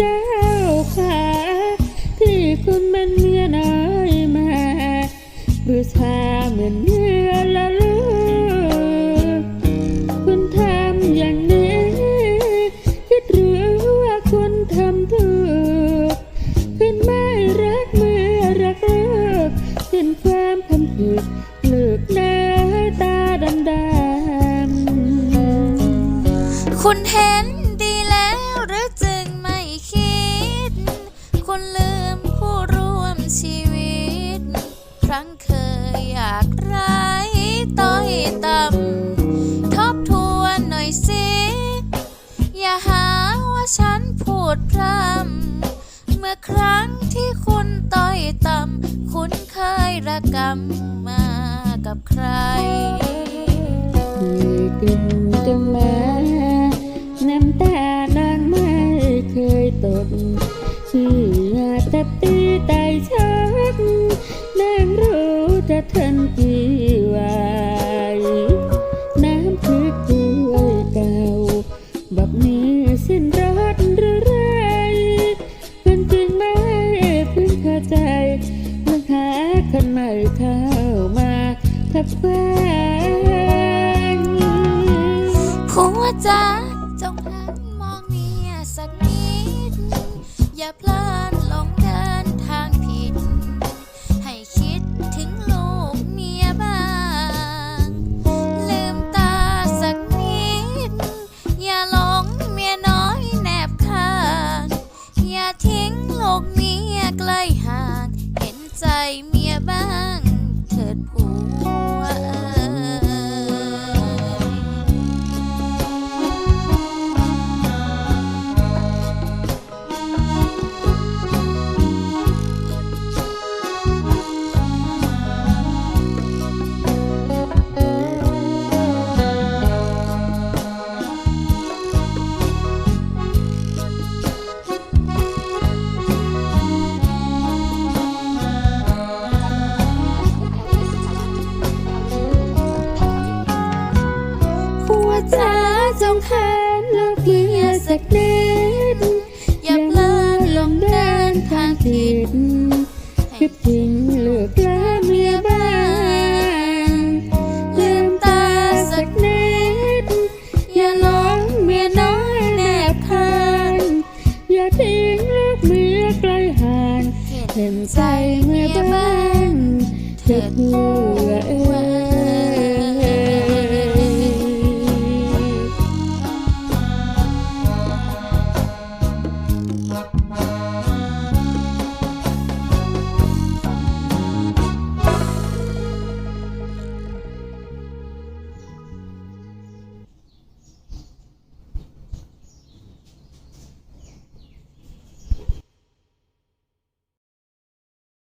จ้าคุณเป็นเมียน้อยมาบูชาเหมือนเนื้อละลูกคุณทำอย่างนี้ คิดหรือว่าคุณทำถูกคุณไม่รักเมื่อรักลูกเป็นความทำผิดลูกหน้าตาดำดำคุณเห็นังเคยอยากร้ายต้อยต่ำทบทวนหน่อยสิ อย่าหาว่าฉันพูดพร่ำเมื่อครั้งที่คุณต้อยต่ำคุณเคยระกำมากับใคร ใจเมื่อหาคนใหม่เข้ามาทับแฟนผัวจ๋าจงหันมองเมียสักนิด อย่าพลาดหลงเดินทางผิด ให้คิดถึงลูกเมียบ้าง ลืมตาสักนิด อย่าหลงเมียน้อยแนบข้าง อย่าทิ้งลูกเมีย ใกล้ห่าง ผัวจ๋าจงหันลูกเมียสักนิดอย่าเพลินหลงเดินทางผิดคิดถึงลูกและเมียบ้างลืมตาสักนิดอย่าหลงเมียน้อยแนบคานอย่าทิ้งลูกเมียไกลห่างเห็นใจเมียบ้างเถิดผัว